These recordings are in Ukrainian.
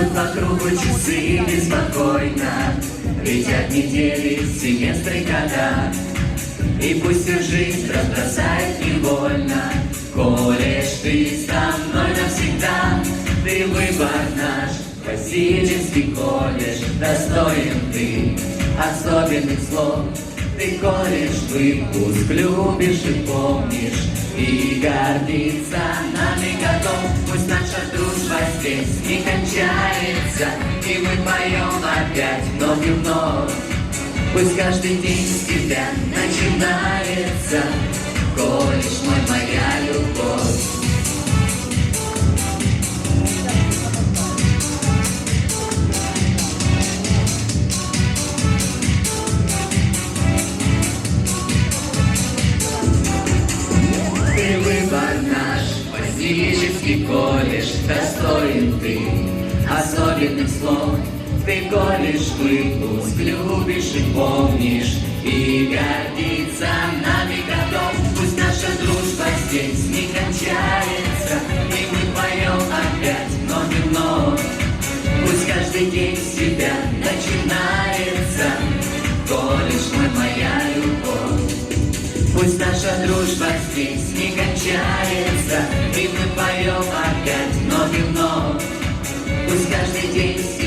Идут по кругу часы беспокойно. Летят недели, семестры, года. И пусть всю жизнь разбросает невольно. Колешь ты со мной навсегда. Ты выбор наш, Васильевский колледж. Достоин ты особенных слов Ты колешь выпуск, любишь и помнишь И гордиться нами готов. Пусть наша дружба здесь не кончается И мы поем опять вновь и вновь. Пусть каждый день с тебя начинается. Колешь мой, моя Васильевский колледж Достоин ты особенных слов Ты колешь выпуск, любишь и помнишь. И гордиться нами готов Пусть наша дружба здесь не кончается. И мы поем опять вновь и вновь Пусть каждый день с тебя начинается. Колешь мой, моя любовь Пусть наша дружба здесь не кончается И мы поем опять вновь и вновь Пусть каждый день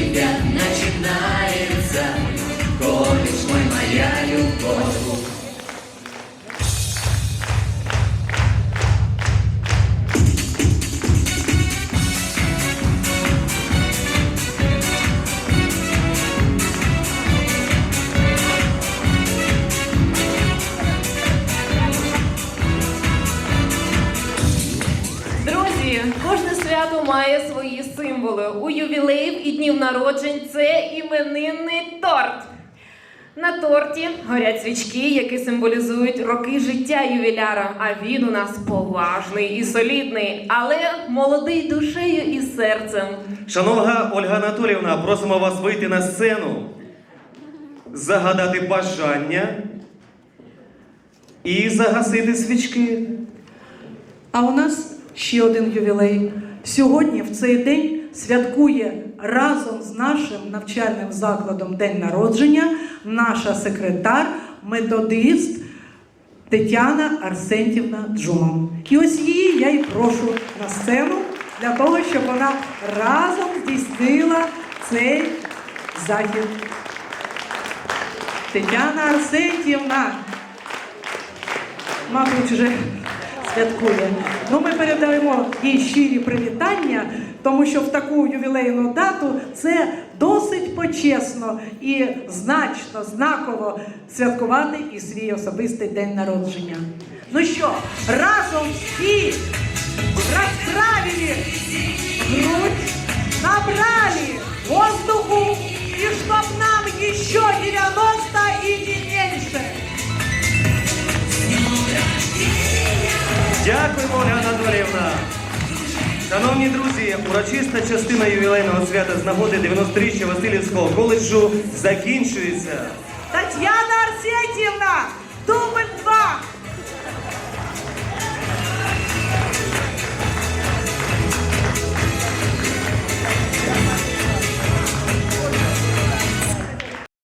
має свої символи. У ювілеїв і днів народжень це іменинний торт. На торті горять свічки, які символізують роки життя ювіляра. А він у нас поважний і солідний, але молодий душею і серцем. Шановна Ольга Анатоліївна, просимо вас вийти на сцену, загадати бажання і загасити свічки. А у нас ще один ювілей. Сьогодні, в цей день, святкує разом з нашим навчальним закладом день народження наша секретар, методист Тетяна Арсентівна Джуман. І ось її я й прошу на сцену для того, щоб вона разом здійснила цей захід. Тетяна Арсентівна мабуть, вже святкує. Ну, ми передаємо їй щирі привітання, тому що в таку ювілейну дату це досить почесно і значно, знаково святкувати і свій особистий день народження. Ну що, разом всі розправили грудь, набрали воздуху, и чтоб нам еще 90 Дякуємо, Оляна Анатоліївна. Шановні друзі, урочиста частина ювілейного свята з нагоди 90-річчя Васильівського коледжу закінчується. Тетяна Арсентьевна, дубль